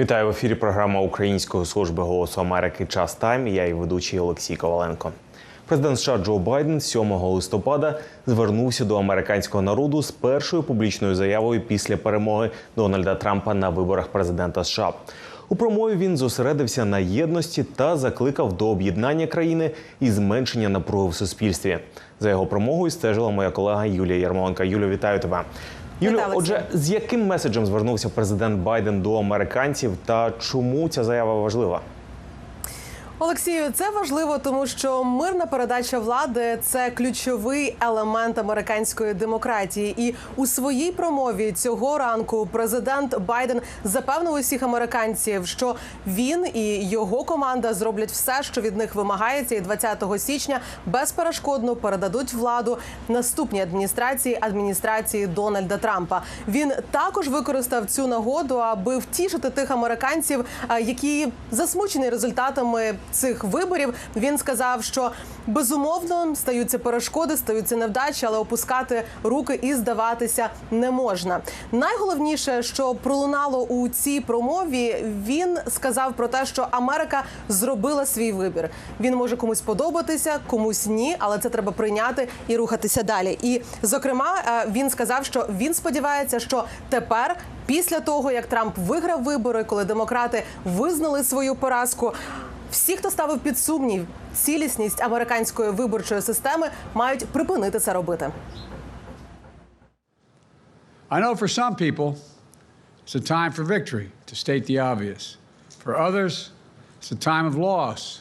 Вітаю в ефірі. Програма Української служби голосу Америки Час Тайм. Я і ведучий Олексій Коваленко. Президент США Джо Байден 7 листопада звернувся до американського народу з першою публічною заявою після перемоги Дональда Трампа на виборах президента США. У промові він зосередився на єдності та закликав до об'єднання країни і зменшення напруги в суспільстві. За його промовою стежила моя колега Юлія Ярмоленка. Юлю, вітаю тебе. Юлю, отже, з яким меседжем звернувся президент Байден до американців та чому ця заява важлива? Олексію, це важливо, тому що мирна передача влади це ключовий елемент американської демократії. І у своїй промові цього ранку президент Байден запевнив усіх американців, що він і його команда зроблять все, що від них вимагається, і 20 січня безперешкодно передадуть владу наступній адміністрації адміністрації Дональда Трампа. Він також використав цю нагоду, аби втішити тих американців, які засмучені результатами цих виборів. Він сказав, що безумовно стаються перешкоди, стаються невдачі, але опускати руки і здаватися не можна. Найголовніше, що пролунало у цій промові, він сказав про те, що Америка зробила свій вибір. Він може комусь подобатися, комусь ні, але це треба прийняти і рухатися далі. І зокрема, е, він сказав, що він сподівається, що тепер. Після того, як Трамп виграв вибори, коли демократи визнали свою поразку, всі, хто ставив під сумнів цілісність американської виборчої системи, мають припинити це робити. I know for some people, it's a time for victory, to state the obvious. For others, it's a time of loss.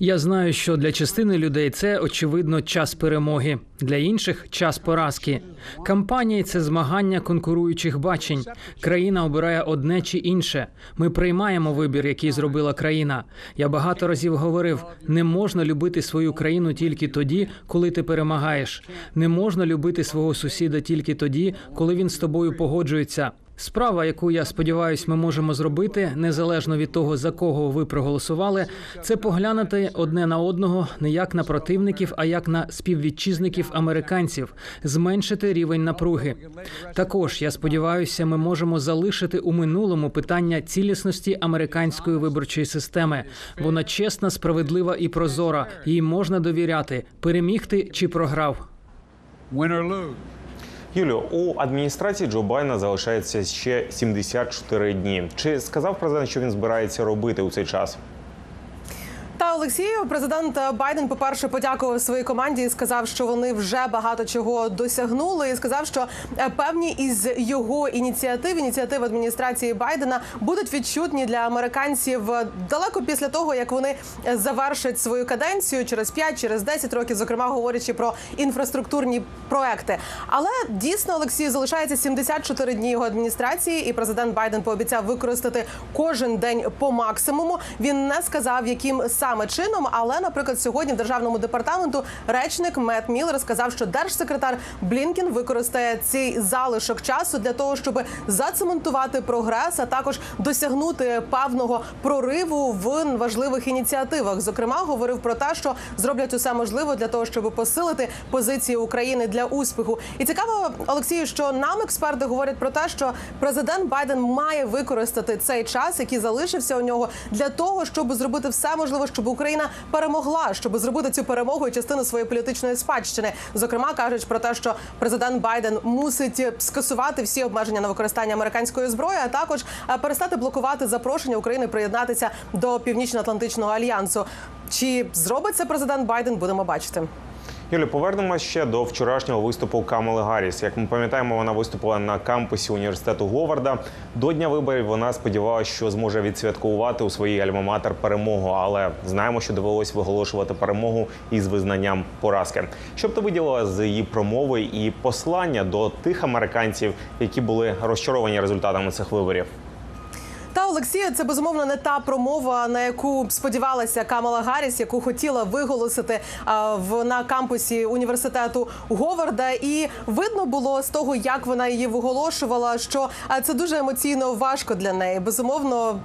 Я знаю, що для частини людей це очевидно час перемоги, для інших час поразки. Кампанії це змагання конкуруючих бачень. Країна обирає одне чи інше. Ми приймаємо вибір, який зробила країна. Я багато разів говорив: не можна любити свою країну тільки тоді, коли ти перемагаєш. Не можна любити свого сусіда тільки тоді, коли він з тобою погоджується. Справа, яку я сподіваюся, ми можемо зробити, незалежно від того, за кого ви проголосували, це поглянути одне на одного не як на противників, а як на співвітчизників американців, зменшити рівень напруги. Також я сподіваюся, ми можемо залишити у минулому питання цілісності американської виборчої системи. Вона чесна, справедлива і прозора. Їй можна довіряти, переміг ти чи програв. Win or lose. Юлю, у адміністрації Джо Байдена залишається ще 74 дні. Чи сказав президент, що він збирається робити у цей час? Олексію, президент Байден, по-перше, подякував своїй команді і сказав, що вони вже багато чого досягнули. І сказав, що е, певні із його ініціатив, ініціатив адміністрації Байдена, будуть відчутні для американців е, далеко після того, як вони е, завершать свою каденцію через 5, через 10 років, зокрема говорячи про інфраструктурні проекти. Але дійсно Олексію залишається 74 дні його адміністрації, і президент Байден пообіцяв використати кожен день по максимуму. Він не сказав, яким саме чином, але, наприклад, сьогодні в державному департаменту речник Мет Міллер сказав, що держсекретар Блінкін використає цей залишок часу для того, щоб зацементувати прогрес, а також досягнути певного прориву в важливих ініціативах. Зокрема, говорив про те, що зроблять усе можливе для того, щоб посилити позиції України для успіху. І цікаво, Олексію, що нам експерти говорять про те, що президент Байден має використати цей час, який залишився у нього, для того, щоб зробити все можливе, щоб Україна перемогла, щоб зробити цю перемогу і частину своєї політичної спадщини. Зокрема, кажуть про те, що президент Байден мусить скасувати всі обмеження на використання американської зброї, а також е, перестати блокувати запрошення України приєднатися до Північно-Атлантичного альянсу. Чи зробить це президент Байден? Будемо бачити. Юлі, повернемося ще до вчорашнього виступу Камали Гарріс. Як ми пам'ятаємо, вона виступила на кампусі університету Говарда. До дня виборів вона сподівалася, що зможе відсвяткувати у своїй альма-матер перемогу, але знаємо, що довелось виголошувати перемогу із визнанням поразки. Що б ти виділила з її промови і послання до тих американців, які були розчаровані результатами цих виборів? Та Олексія, це безумовно не та промова, на яку сподівалася Камала Гарріс, яку хотіла виголосити в на кампусі університету Говарда. І видно було з того, як вона її виголошувала, що це дуже емоційно важко для неї. Безумовно.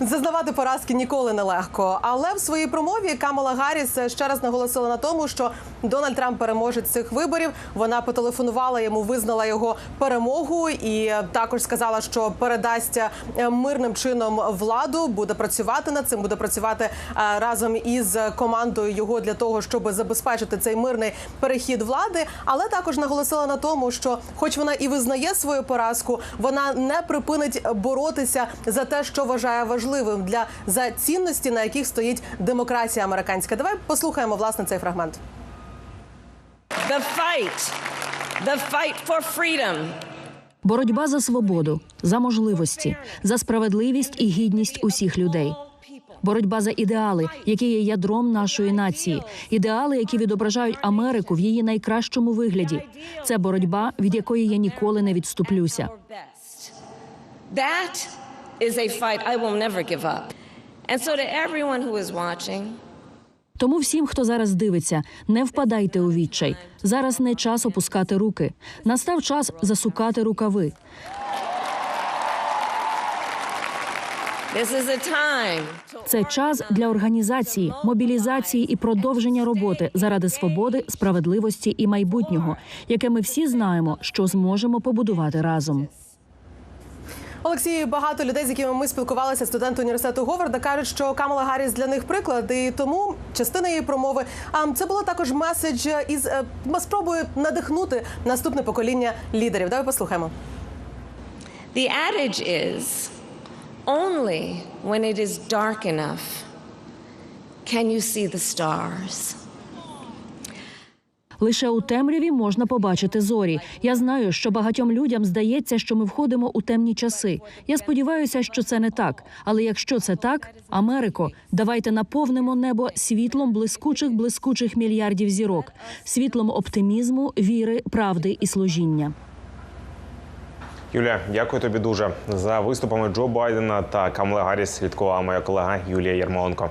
Зазнавати поразки ніколи не легко. Але в своїй промові Камала Гарріс ще раз наголосила на тому, що Дональд Трамп переможець цих виборів. Вона потелефонувала йому, визнала його перемогу і також сказала, що передасть е, мирним чином владу, буде працювати над цим, буде працювати е, разом із командою його для того, щоб забезпечити цей мирний перехід влади. Але також наголосила на тому, що, хоч вона і визнає свою поразку, вона не припинить боротися за те, що вважає важливим для за цінності, на яких стоїть демократія американська. Давай послухаємо власне цей фрагмент. The fight, the fight for freedom Боротьба за свободу, за можливості, за справедливість і гідність усіх людей. Боротьба за ідеали, які є ядром нашої нації, ідеали, які відображають Америку в її найкращому вигляді. Це боротьба, від якої я ніколи не відступлюся. Is a fight I will never give up. And so, to everyone who is watching, Тому всім, хто зараз дивиться, не впадайте у відчай. Зараз не час опускати руки. Настав час засукати рукави. Це час для організації, мобілізації і продовження роботи заради свободи, справедливості і майбутнього, яке ми всі знаємо, що зможемо побудувати разом. Олексій, багато людей, з якими ми спілкувалися, студенти університету Говарда, кажуть, що Камала Гарріс для них приклад, і тому частина її промови. А це було також меседж із е, спробою надихнути наступне покоління лідерів. Давай послухаємо. The adage is only when it is dark enough can you see the stars. Лише у темряві можна побачити зорі. Я знаю, що багатьом людям здається, що ми входимо у темні часи. Я сподіваюся, що це не так. Але якщо це так, Америко, давайте наповнимо небо світлом блискучих блискучих мільярдів зірок, світлом оптимізму, віри, правди і служіння. Юлія, дякую тобі дуже за виступами Джо Байдена та Камали Гарріс. Слідкувала моя колега Юлія Єрмоленко.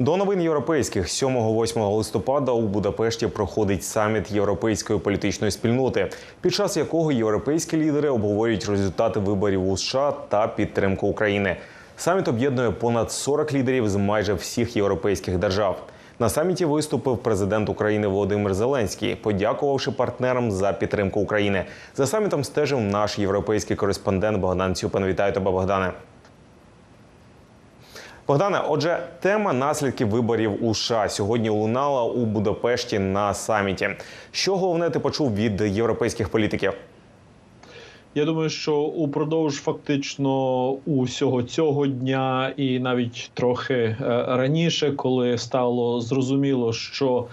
До новин європейських 7-8 листопада у Будапешті проходить саміт європейської політичної спільноти, під час якого європейські лідери обговорюють результати виборів у США та підтримку України. Саміт об'єднує понад 40 лідерів з майже всіх європейських держав. На саміті виступив президент України Володимир Зеленський, подякувавши партнерам за підтримку України. За самітом стежив наш європейський кореспондент Богдан Цюпин. Вітаю тебе, Богдане. Богдане, отже, тема наслідків виборів у США сьогодні лунала у Будапешті на саміті. Що головне ти почув від європейських політиків? Я думаю, що упродовж фактично усього цього дня, і навіть трохи е, раніше, коли стало зрозуміло, що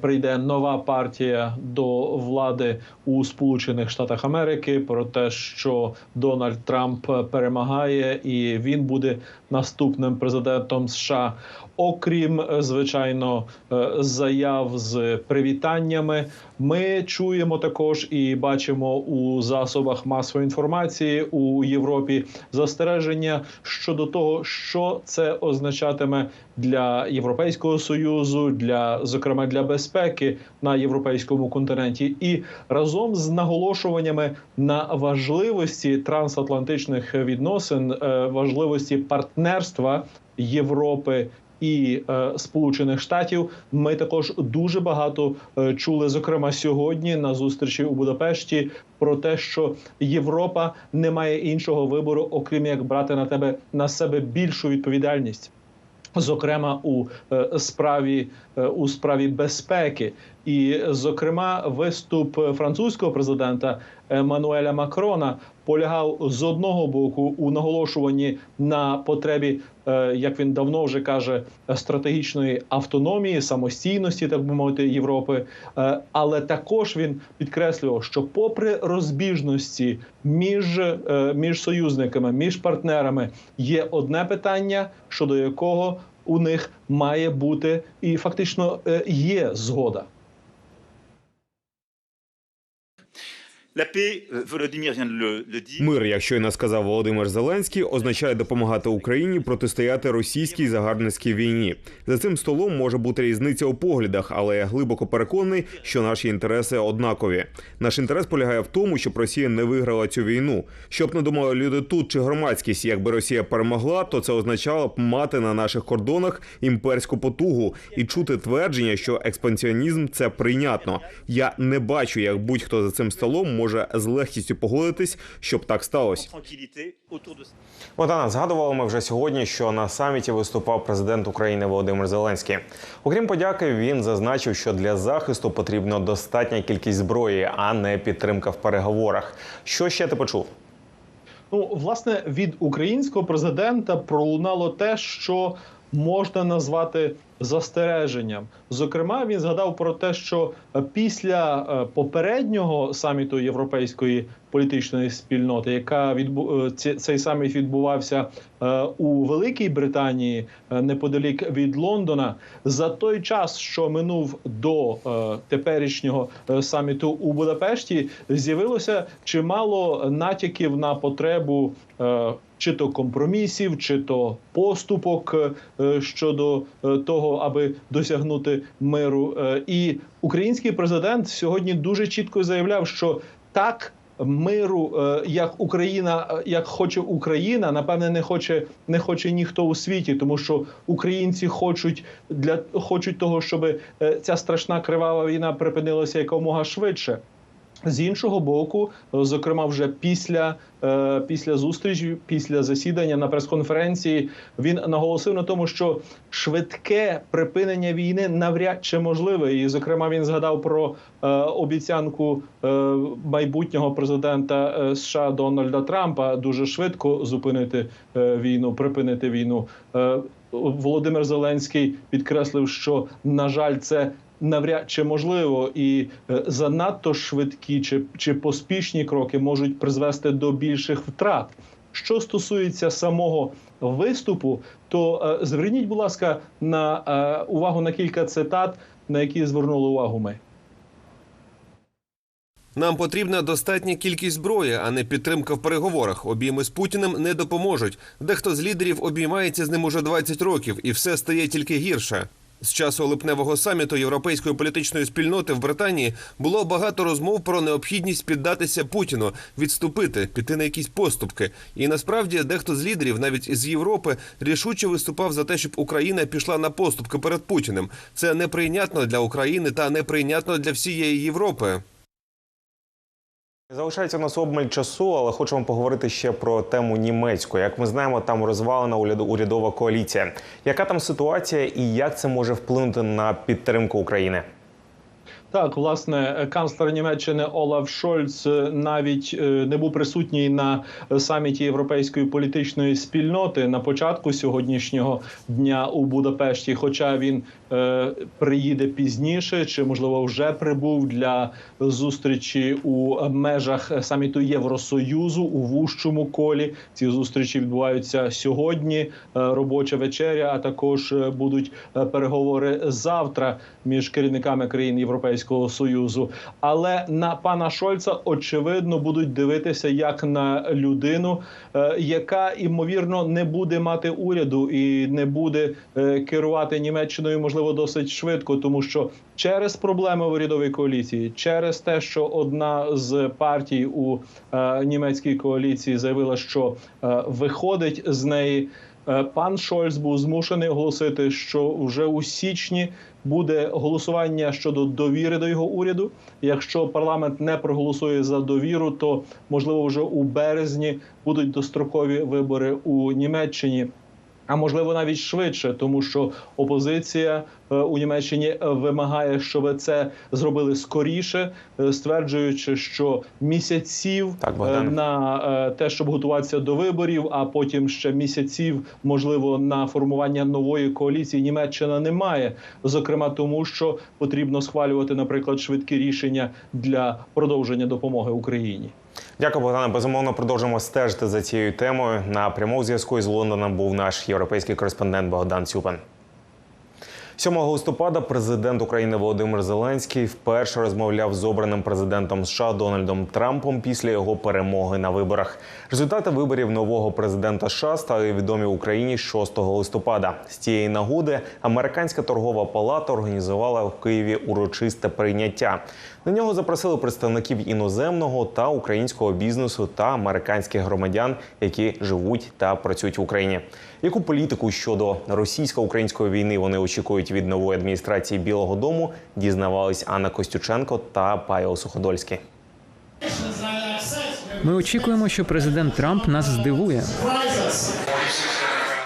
прийде нова партія до влади у Сполучених Штатах Америки, про те, що Дональд Трамп перемагає, і він буде наступним президентом США. Окрім е, звичайно е, заяв з привітаннями, ми чуємо також і бачимо у засобах масової інформації у Європі застереження щодо того, що це означатиме для Європейського союзу, для зокрема для безпеки на європейському континенті, і разом з наголошуваннями на важливості трансатлантичних відносин, е, важливості партнерства Європи і е, Сполучених Штатів. Ми також дуже багато е, чули, зокрема сьогодні на зустрічі у Будапешті, про те, що Європа не має іншого вибору, окрім як брати на тебе на себе більшу відповідальність. Зокрема, у е, справі е, у справі безпеки, і зокрема, виступ французького президента Еммануеля Макрона полягав з одного боку у наголошуванні на потребі, е, як він давно вже каже, стратегічної автономії, самостійності, так би мовити, Європи. Е, Але також він підкреслював, що, попри розбіжності між, е, між союзниками, між партнерами, є одне питання, щодо якого у них має бути і фактично є згода. Мир, як щойно сказав Володимир Зеленський, означає допомагати Україні протистояти російській загарбницькій війні. За цим столом може бути різниця у поглядах, але я глибоко переконаний, що наші інтереси однакові. Наш інтерес полягає в тому, щоб Росія не виграла цю війну. Щоб не думали люди тут чи громадськість, якби Росія перемогла, то це означало б мати на наших кордонах імперську потугу і чути твердження, що експансіонізм це прийнятно. Я не бачу, як будь-хто за цим столом може з легкістю погодитись, щоб так сталося. Ça. Згадували ми вже сьогодні, що на саміті виступав президент України Володимир Зеленський. Окрім подяки, він зазначив, що для захисту потрібно достатня кількість зброї, а не підтримка в переговорах. Що ще ти почув? Ну, власне, від українського президента пролунало те, що можна назвати застереженням. Зокрема, він згадав про те, що після е, попереднього саміту європейської політичної спільноти, яка відбу... е, цей саміт відбувався е, у Великій Британії неподалік від Лондона, за той час, що минув до теперішнього саміту у Будапешті, з'явилося чимало натяків на потребу. Чи то компромісів, чи то поступок щодо е, того, аби досягнути миру. Е, І український президент сьогодні дуже чітко заявляв, що так миру, е, як Україна, е, як хоче Україна, напевне, не хоче не хоче ніхто у світі, тому що українці хочуть для хочуть того, щоб ця страшна кривава війна припинилася якомога швидше. З іншого боку, е, зокрема, вже після, е, після зустрічі, після засідання на прес-конференції, він наголосив на тому, що швидке припинення війни навряд чи можливе. І, зокрема, він згадав про е, обіцянку майбутнього президента США Дональда Трампа дуже швидко зупинити війну, припинити війну. Володимир Зеленський підкреслив, що на жаль, це навряд чи можливо, і е, занадто швидкі чи, чи поспішні кроки можуть призвести до більших втрат. Що стосується самого виступу, то е, зверніть, будь ласка, на е, увагу на кілька цитат, на які звернули увагу ми. Нам потрібна достатня кількість зброї, а не підтримка в переговорах. Обійми з Путіним не допоможуть. Дехто з лідерів обіймається з ним уже 20 років, і все стає тільки гірше. З часу липневого саміту європейської політичної спільноти в Британії було багато розмов про необхідність піддатися Путіну, відступити, піти на якісь поступки. І насправді дехто з лідерів, навіть із Європи, рішуче виступав за те, щоб Україна пішла на поступки перед Путіним. Це неприйнятно для України та неприйнятно для всієї Європи. Залишається у нас обмаль часу, але хочемо поговорити ще про тему німецьку. Як ми знаємо, там розвалена уряд- урядова коаліція. Яка там ситуація і як це може вплинути на підтримку України? Так, власне, канцлер Німеччини Олаф Шольц е, навіть е, не був присутній на е, саміті Європейської політичної спільноти на початку сьогоднішнього дня у Будапешті. Хоча він е, приїде пізніше, чи можливо вже прибув для зустрічі у межах саміту Євросоюзу у вужчому колі. Ці зустрічі відбуваються сьогодні. Робоча вечеря, а також будуть переговори завтра між керівниками країн Європейського союзу. Але на пана Шольца очевидно будуть дивитися як на людину, е, яка імовірно не буде мати уряду і не буде е, керувати Німеччиною, можливо, досить швидко, тому що через проблеми в урядовій коаліції, через те, що одна з партій у е, німецькій коаліції заявила, що виходить з неї. Е, Пан Шольц був змушений оголосити, що вже у січні буде голосування щодо довіри до його уряду. Якщо парламент не проголосує за довіру, то можливо вже у березні будуть дострокові вибори у Німеччині. А можливо навіть швидше, тому що опозиція е, у Німеччині вимагає, щоб це зробили скоріше, е, стверджуючи, що місяців Так, е, на те, щоб готуватися до виборів, а потім ще місяців, можливо, на формування нової коаліції Німеччина не має. Зокрема, тому що потрібно схвалювати, наприклад, швидкі рішення для продовження допомоги Україні. Дякую, Богдане. Безумовно, продовжимо стежити за цією темою. На прямому зв'язку із Лондоном був наш європейський кореспондент Богдан Цюпан. 7 листопада президент України Володимир Зеленський вперше розмовляв з обраним президентом США Дональдом Трампом після його перемоги на виборах. Результати виборів нового президента США стали відомі Україні 6 листопада. З цієї нагоди американська торгова палата організувала в Києві урочисте прийняття. На нього запросили представників іноземного та українського бізнесу та американських громадян, які живуть та працюють в Україні. Яку політику щодо російсько-української війни вони очікують від нової адміністрації Білого Дому, дізнавались Анна Костюченко та Павел Суходольський. Ми очікуємо, що президент Трамп нас здивує.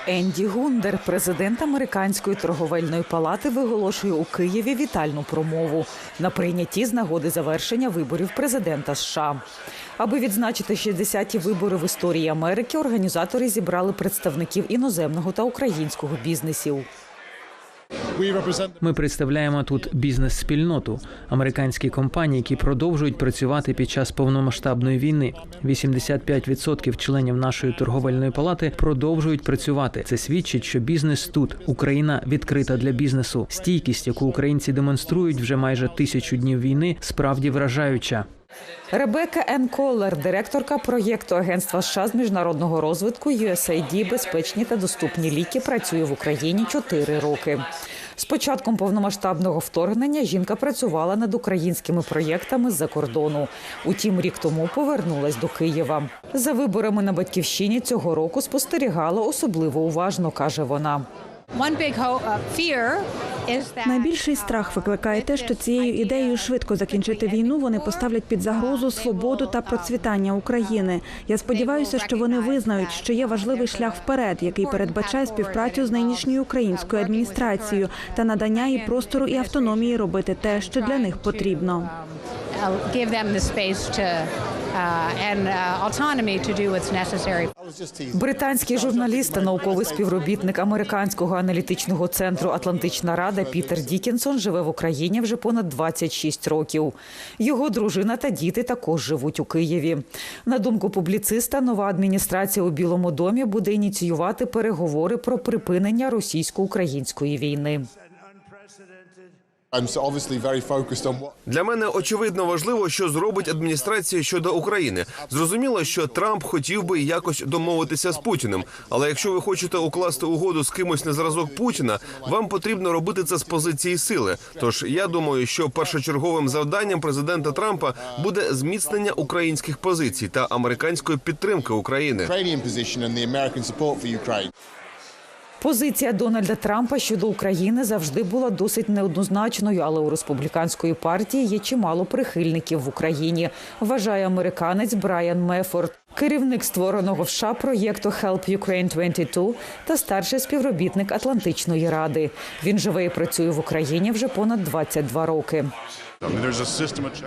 Енді Гундер, президент американської торговельної палати, виголошує у Києві вітальну промову на прийнятті з нагоди завершення виборів президента США. Аби відзначити 60-ті вибори в історії Америки, організатори зібрали представників іноземного та українського бізнесів. Ми представляємо тут бізнес-спільноту, американські компанії, які продовжують працювати під час повномасштабної війни. 85% членів нашої торговельної палати продовжують працювати. Це свідчить, що бізнес тут Україна відкрита для бізнесу. Стійкість, яку українці демонструють вже майже тисячу днів війни, справді вражаюча. Ребека Ен Коллер, директорка проєкту Агентства США з міжнародного розвитку USAID «Безпечні та доступні ліки, працює в Україні 4 роки. З початком повномасштабного вторгнення жінка працювала над українськими проєктами з-за кордону. Утім, рік тому повернулась до Києва. За виборами на батьківщині цього року спостерігала особливо уважно, каже вона. Найбільший страх викликає те, що цією ідеєю швидко закінчити війну вони поставлять під загрозу свободу та процвітання України. Я сподіваюся, що вони визнають, що є важливий шлях вперед, який передбачає співпрацю з нинішньою українською адміністрацією та надання їй простору і автономії робити те, що для них потрібно. Uh, and uh, autonomy. Британський журналіст та науковий співробітник американського аналітичного центру Атлантична Рада Пітер Дікінсон живе в Україні вже понад 26 років. Його дружина та діти також живуть у Києві. На думку публіциста, нова адміністрація у Білому домі буде ініціювати переговори про припинення російсько-української війни. Для мене очевидно важливо, що зробить адміністрація щодо України. Зрозуміло, що Трамп хотів би якось домовитися з Путіним. Але якщо ви хочете укласти угоду з кимось на зразок Путіна, вам потрібно робити це з позиції сили. Тож я думаю, що першочерговим завданням президента Трампа буде зміцнення українських позицій та американської підтримки України. Позиція Дональда Трампа щодо України завжди була досить неоднозначною, але у республіканської партії є чимало прихильників в Україні. Вважає американець Брайан Мефорд, керівник створеного в США проєкту Help Ukraine 22 та старший співробітник Атлантичної ради. Він живе і працює в Україні вже понад 22 роки.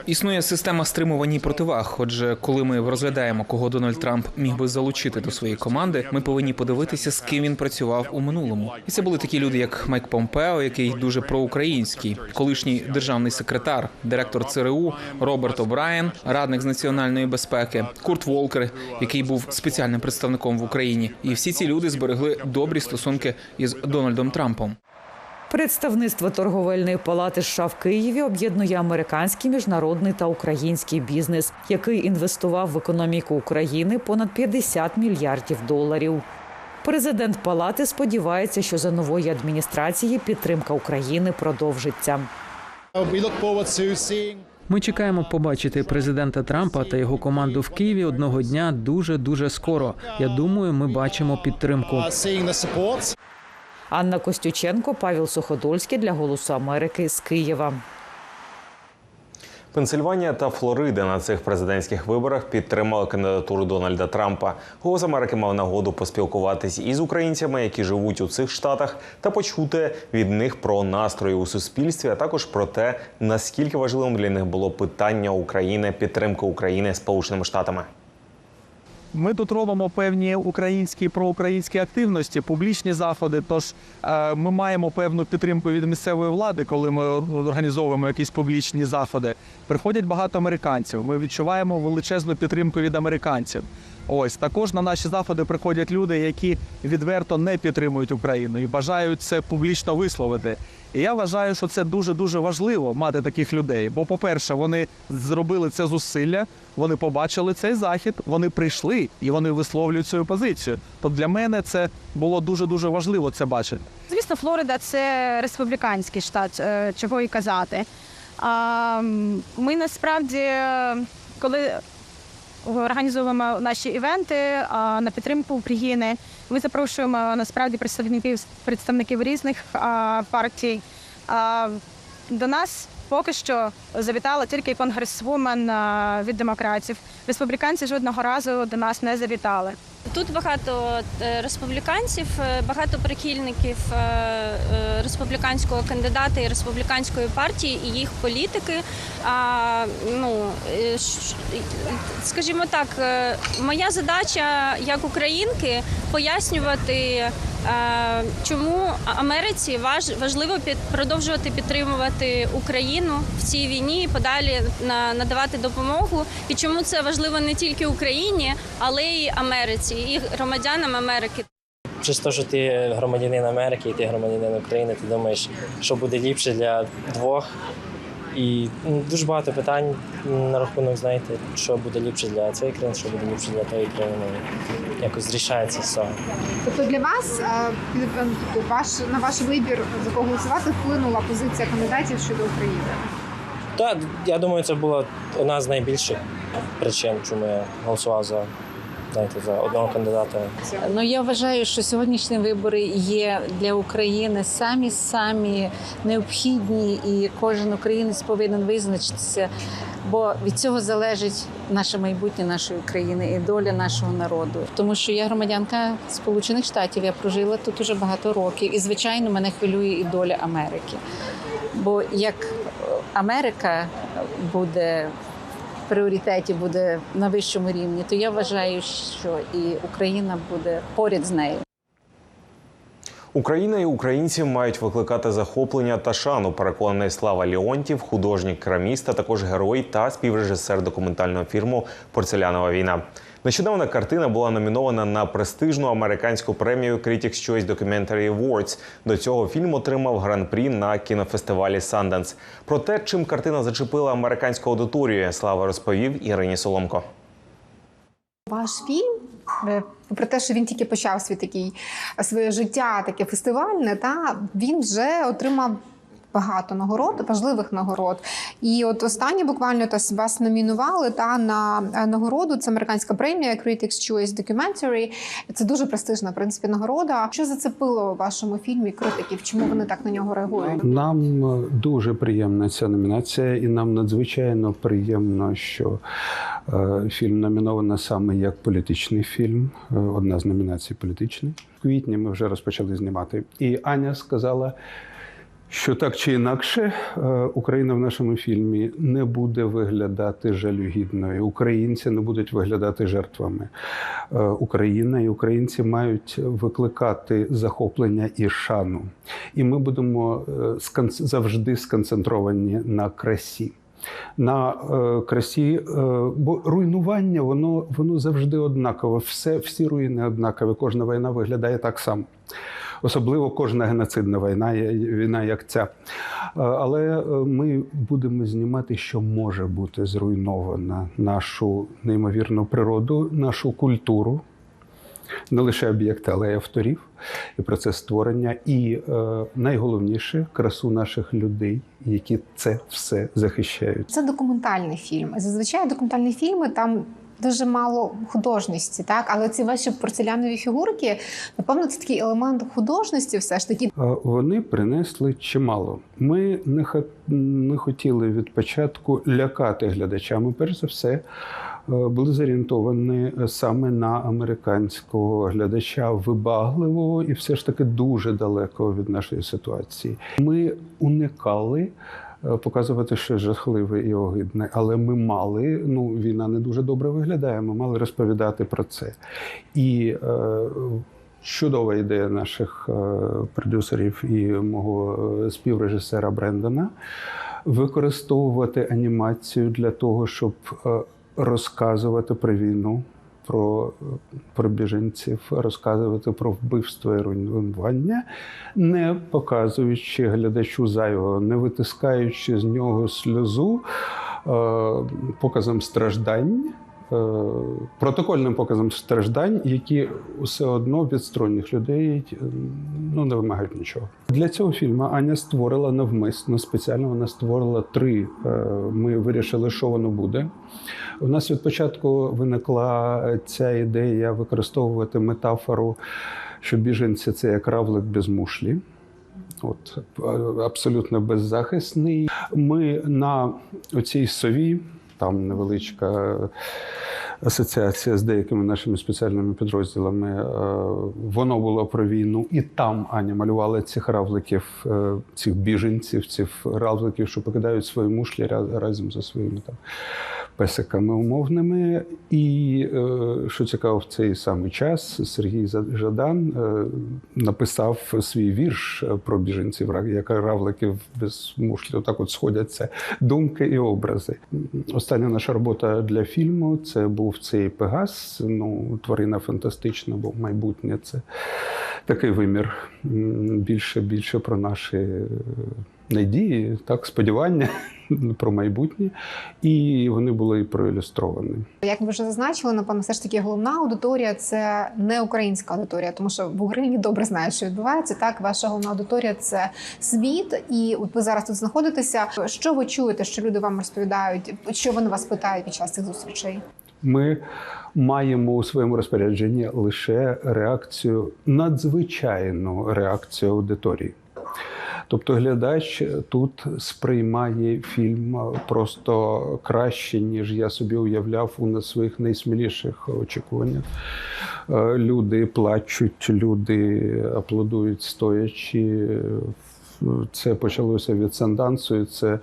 Існує система стримувань і противаг. Отже, коли ми розглядаємо, кого Дональд Трамп міг би залучити до своєї команди, ми повинні подивитися, з ким він працював у минулому. І це були такі люди, як Майк Помпео, який дуже проукраїнський, колишній державний секретар, директор ЦРУ Роберт О'Брайен, радник з національної безпеки, Курт Волкер, який був спеціальним представником в Україні. І всі ці люди зберегли добрі стосунки із Дональдом Трампом. Представництво торговельної палати США в Києві об'єднує американський, міжнародний та український бізнес, який інвестував в економіку України понад 50 мільярдів доларів. Президент палати сподівається, що за нової адміністрації підтримка України продовжиться. Ми чекаємо побачити президента Трампа та його команду в Києві одного дня дуже дуже скоро. Я думаю, ми бачимо підтримку. Анна Костюченко, Павел Суходольський для Голосу Америки з Києва. Пенсильванія та Флорида на цих президентських виборах підтримали кандидатуру Дональда Трампа. Голос Америки мав нагоду поспілкуватись із українцями, які живуть у цих штатах, та почути від них про настрої у суспільстві, а також про те, наскільки важливим для них було питання України, підтримка України Сполученими Штатами. Ми тут робимо певні українські проукраїнські активності, публічні заходи. Тож е, ми маємо певну підтримку від місцевої влади, коли ми організовуємо якісь публічні заходи. Приходять багато американців. Ми відчуваємо величезну підтримку від американців. Ось також на наші заходи приходять люди, які відверто не підтримують Україну і бажають це публічно висловити. І я вважаю, що це дуже дуже важливо мати таких людей. Бо, по-перше, вони зробили це зусилля, вони побачили цей захід, вони прийшли і вони висловлюють свою позицію. То для мене це було дуже дуже важливо це бачити. Звісно, Флорида це республіканський штат, е, чого і казати. А, Ми насправді, коли організовуємо наші івенти на підтримку України, ми запрошуємо насправді представників представників різних партій. До нас поки що завітала тільки конгресвумен від демократів. Республіканці жодного разу до нас не завітали. Тут багато е, республіканців, е, багато прихильників е, республіканського кандидата і республіканської партії і їх політики. А, ну, скажімо так, моя задача як українки пояснювати, чому Америці важ- важливо продовжувати підтримувати Україну в цій війні і подалі на- надавати допомогу. І чому це важливо не тільки Україні, але й Америці і громадянам Америки. Через те, що ти громадянин Америки і ти громадянин України, ти думаєш, що буде ліпше для двох. І ну, дуже багато питань на рахунок, знаєте, що буде ліпше для цієї країни, що буде ліпше для тої країни. Якось зрішається з цього. Тобто для вас е, тобто ваш на ваш вибір за кого голосувати вплинула позиція кандидатів щодо України. Так, я думаю, це була одна з найбільших причин, чому я голосував за, знаєте, за одного кандидата. Ну я вважаю, що сьогоднішні вибори є для України самі самі необхідні, і кожен українець повинен визначитися, бо від цього залежить наше майбутнє нашої країни і доля нашого народу. Тому що я громадянка Сполучених Штатів, я прожила тут уже багато років, і звичайно мене хвилює і доля Америки. Бо як Америка буде пріоритеті, буде на вищому рівні, то я вважаю, що і Україна буде поряд з нею. Україна і українці мають викликати захоплення та шану. Переконаний Слава Леонтів, художник кераміст, а також герой та співрежисер документального фільму Порцелянова війна. Нещодавна картина була номінована на престижну американську премію Critics' Choice Documentary Awards. До цього фільм отримав гран-прі на кінофестивалі Sundance. Про те, чим картина зачепила американську аудиторію, Слава розповів Ірині Соломко. Ваш фільм, е, попри те, що він тільки почав свій такий е, своє життя, таке фестивальне, та він вже отримав. Багато нагород, важливих нагород. І от останнє буквально та вас номінували та на е, нагороду. Це американська премія Critics' Choice Documentary. Це дуже престижна в принципі нагорода. Що зацепило у вашому фільмі критиків? Чому вони так на нього реагують? Нам е, дуже приємна ця номінація, і нам надзвичайно приємно, що е, фільм номіновано саме як політичний фільм. Одна з номінацій політичний. В квітні ми вже розпочали знімати. І Аня сказала. Що так чи інакше, е, Україна в нашому фільмі не буде виглядати жалюгідною. Українці не будуть виглядати жертвами. Е, Україна і українці мають викликати захоплення і шану. І ми будемо е, завжди сконцентровані на красі. На е, красі, е, бо руйнування воно, воно завжди однакове. Все, всі руїни однакові. Кожна війна виглядає так само. Особливо кожна геноцидна війна, є- війна як ця. Е, Але ми будемо знімати, що може бути зруйновано нашу неймовірну природу, нашу культуру, не лише об'єкти, але й авторів і процес створення. І е, найголовніше красу наших людей, які це все захищають. Це документальний фільм. Зазвичай документальні фільми там. Дуже мало художності, так але ці ваші порцелянові фігурки, напевно, це такий елемент художності, все ж таки. Вони принесли чимало. Ми не, хотіли від початку лякати глядача. Ми, перш за все, були зорієнтовані саме на американського глядача вибагливого і все ж таки дуже далекого від нашої ситуації. Ми уникали. е, Показувати щось жахливе і огидне, але ми мали. Ну, війна не дуже добре виглядає. Ми мали розповідати про це. І е, чудова ідея наших е, продюсерів і мого е, співрежисера Брендона використовувати анімацію для того, щоб е, розказувати про війну. про, про біженців, розказувати про вбивство і руйнування, не показуючи глядачу зайвого, не витискаючи з нього сльозу е, показом страждань. Е, Протокольним показом страждань, які все одно від сторонніх людей е, ну, не вимагають нічого. Для цього фільму Аня створила навмисно, спеціально вона створила три. е, Ми вирішили, що воно буде. У нас від початку виникла ця ідея використовувати метафору, що біженці це як равлик без мушлі. От абсолютно беззахисний. Ми на оцій сові, там невеличка асоціація з деякими нашими спеціальними підрозділами. е, Воно було про війну, і там Аня малювала цих равликів, е, цих біженців, цих равликів, що покидають свої мушлі разом зі своїми там песиками умовними. І е, що цікаво, в цей самий час Сергій Жадан е, написав свій вірш е, про біженців, як равликів без мушлі. Так от сходяться думки і образи. Остання наша робота для фільму це був цей Пегас. Ну, тварина фантастична, бо майбутнє це такий вимір. Більше більше про наші надії, так, сподівання про майбутнє. І вони були проілюстровані. Як ви вже зазначили, напевно, все ж таки головна аудиторія це не українська аудиторія, тому що в Україні добре знають, що відбувається. Так, ваша головна аудиторія це світ, і от ви зараз тут знаходитеся. Що ви чуєте, що люди вам розповідають? Що вони вас питають під час цих зустрічей? Ми маємо у своєму розпорядженні лише реакцію, надзвичайну реакцію аудиторії. Тобто глядач тут сприймає фільм просто краще, ніж я собі уявляв у своїх найсміліших очікуваннях. Е, Люди плачуть, люди аплодують стоячи. Це почалося від Сандансу, це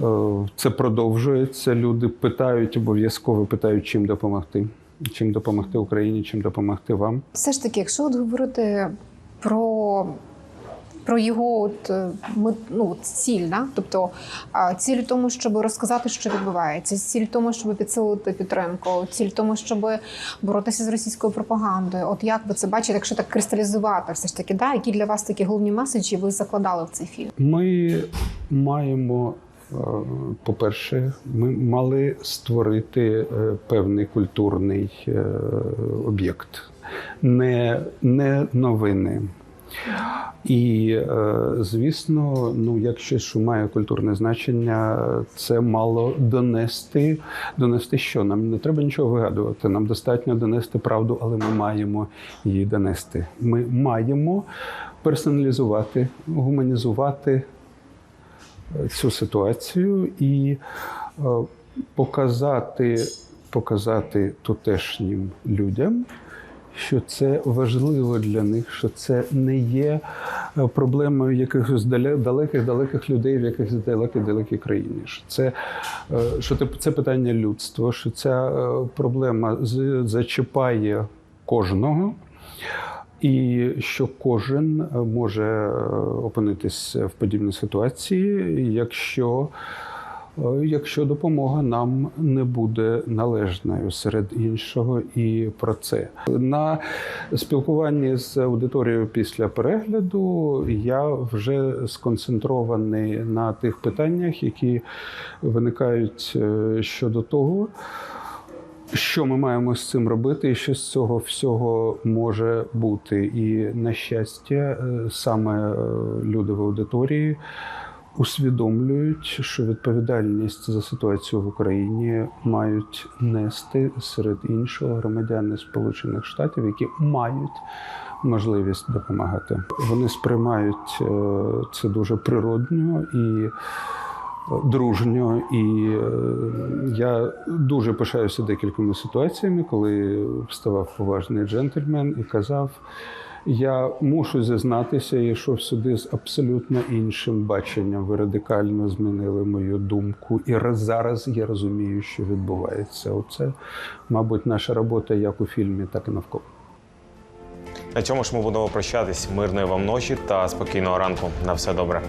Е, Це продовжується. Люди питають обов'язково питають, чим допомогти. Чим допомогти Україні, чим допомогти вам. Все ж таки, якщо от говорити про, про його от, е, ну, ціль, да? тобто ціль в тому, щоб розказати, що відбувається, ціль в тому, щоб підсилити підтримку, ціль в тому, щоб боротися з російською пропагандою. От як ви це бачите, якщо так кристалізувати, все ж таки, да? які для вас такі головні меседжі ви закладали в цей фільм? Ми маємо, е, по-перше, ми мали створити е, певний культурний об'єкт, не, не новини. І, е, звісно, ну, як щось, що має культурне значення, це мало донести. Донести що? Нам не треба нічого вигадувати. Нам достатньо донести правду, але ми маємо її донести. Ми маємо персоналізувати, гуманізувати е, цю ситуацію і е, показати, показати тутешнім людям, що це важливо для них, що це не є е, проблемою якихось далеких далеких людей в якихось далекій далекій країні. Що це, е, що це, питання людства, що ця е, проблема зачіпає кожного. І що кожен може опинитися в подібній ситуації, якщо, якщо допомога нам не буде належною серед іншого, і про це на спілкуванні з аудиторією після перегляду я вже сконцентрований на тих питаннях, які виникають е, щодо того. Що ми маємо з цим робити, і що з цього всього може бути? І на щастя, е, саме е, люди в аудиторії усвідомлюють, що відповідальність за ситуацію в Україні мають нести серед іншого громадяни Сполучених Штатів, які мають можливість допомагати. Вони сприймають е, це дуже природньо і дружньо. І е, я дуже пишаюся декількома ситуаціями, коли вставав поважний джентльмен і казав. Я мушу зізнатися, я йшов сюди з абсолютно іншим баченням. Ви радикально змінили мою думку, і зараз я розумію, що відбувається. Оце, мабуть, наша робота як у фільмі, так і навколо. На цьому ж ми будемо прощатись. Мирної вам ночі та спокійного ранку. На все добре.